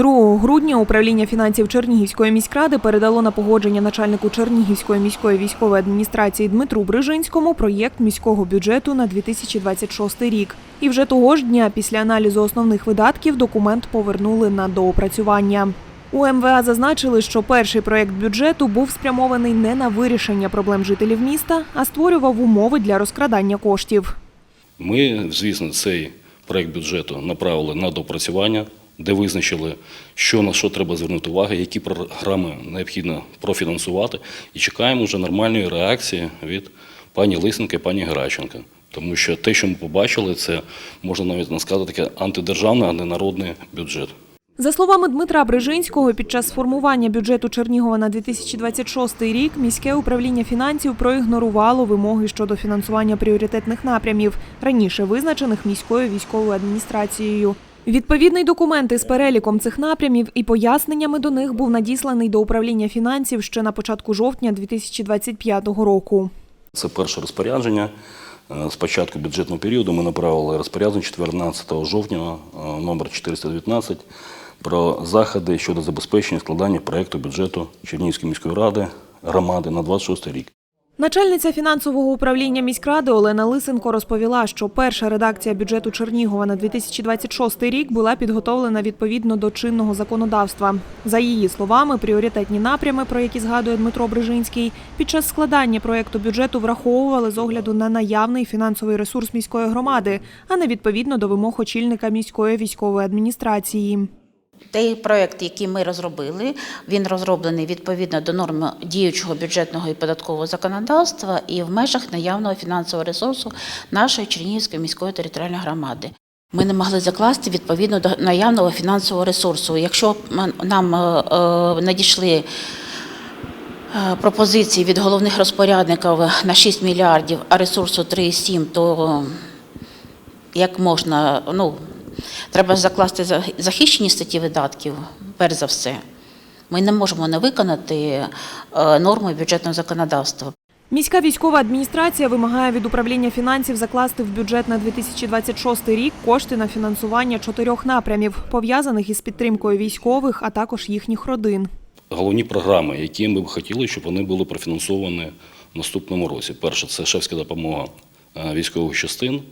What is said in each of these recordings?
2 грудня управління фінансів Чернігівської міськради передало на погодження начальнику Чернігівської міської військової адміністрації Дмитру Брижинському проєкт міського бюджету на 2026 рік. І вже того ж дня, після аналізу основних видатків, документ повернули на доопрацювання. У МВА зазначили, що перший проєкт бюджету був спрямований не на вирішення проблем жителів міста, а створював умови для розкрадання коштів. Ми, звісно, цей проект бюджету направили на допрацювання, де визначили, що на що треба звернути увагу, які програми необхідно профінансувати, і чекаємо вже нормальної реакції від пані Лисенка і пані Геращенка. Тому що те, що ми побачили, це можна навіть сказати таке антидержавний, антинародний бюджет. За словами Дмитра Брижинського, під час формування бюджету Чернігова на 2026 рік міське управління фінансів проігнорувало вимоги щодо фінансування пріоритетних напрямів, раніше визначених міською військовою адміністрацією. Відповідний документ із переліком цих напрямів і поясненнями до них був надісланий до управління фінансів ще на початку жовтня 2025 року. Це перше розпорядження. Е, З початку бюджетного періоду ми направили розпорядження 14 жовтня е, номер 419 про заходи щодо забезпечення складання проєкту бюджету Чернігівської міської ради громади на 26 рік. Начальниця фінансового управління міськради Олена Лисенко розповіла, що перша редакція бюджету Чернігова на 2026 рік була підготовлена відповідно до чинного законодавства. За її словами, пріоритетні напрями, про які згадує Дмитро Брижинський, під час складання проєкту бюджету враховували з огляду на наявний фінансовий ресурс міської громади, а не відповідно до вимог очільника міської військової адміністрації. Той проект, який ми розробили, він розроблений відповідно до норм діючого бюджетного і податкового законодавства і в межах наявного фінансового ресурсу нашої Чернігівської міської територіальної громади. Ми не могли закласти відповідно до наявного фінансового ресурсу. Якщо нам е, е, надійшли е, пропозиції від головних розпорядників на 6 мільярдів, а ресурсу 3,7, то як можна, ну, треба закласти за- захищені статті видатків, перш за все. Ми не можемо не виконати е, норми бюджетного законодавства. Міська військова адміністрація вимагає від управління фінансів закласти в бюджет на 2026 рік кошти на фінансування чотирьох напрямів, пов'язаних із підтримкою військових, а також їхніх родин. Головні програми, які ми б хотіли, щоб вони були профінансовані в наступному році. Перше це шефська допомога е, військових частин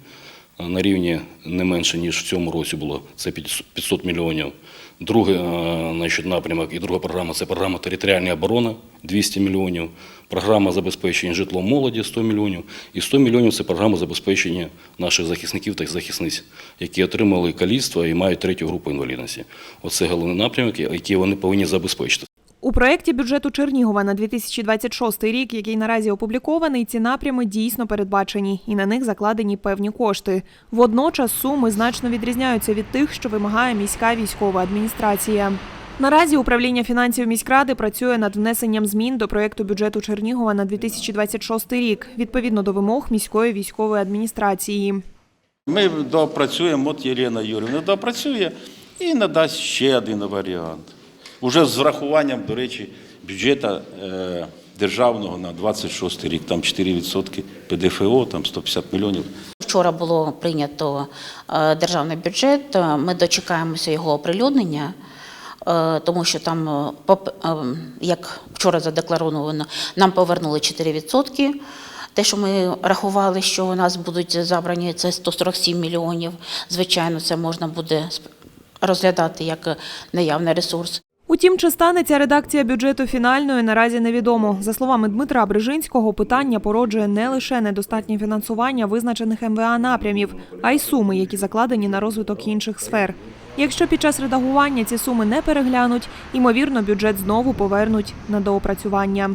на рівні не менше, ніж в цьому році було це 500 мільйонів. Другий е, значить, напрямок і друга програма це програма територіальної оборони 200 мільйонів, програма забезпечення житлом молоді 100 мільйонів, і 100 мільйонів це програма забезпечення наших захисників та захисниць, які отримали каліцтво і мають третю групу інвалідності. Оце головний напрямок, який вони повинні забезпечити. У проєкті бюджету Чернігова на 2026 рік, який наразі опублікований, ці напрями дійсно передбачені, і на них закладені певні кошти. Водночас суми значно відрізняються від тих, що вимагає міська військова адміністрація. Наразі управління фінансів міськради працює над внесенням змін до проєкту бюджету Чернігова на 2026 рік, відповідно до вимог міської військової адміністрації. Ми допрацюємо, от Єлена Юрівна допрацює і надасть ще один варіант. Уже з врахуванням, до речі, бюджету е, державного на 26 рік, там 4% ПДФО, там 150 мільйонів. Вчора було прийнято е, державний бюджет. е, Ми дочекаємося його оприлюднення, тому що там, як вчора задекларовано, нам повернули 4%. Те, що ми рахували, що у нас будуть забрані, це 147 мільйонів. Звичайно, це можна буде розглядати як наявний ресурс. Утім, чи стане ця редакція бюджету фінальною, наразі невідомо. За словами Дмитра Брижинського, питання породжує не лише недостатнє фінансування визначених МВА напрямів, а й суми, які закладені на розвиток інших сфер. Якщо під час редагування ці суми не переглянуть, ймовірно, бюджет знову повернуть на доопрацювання.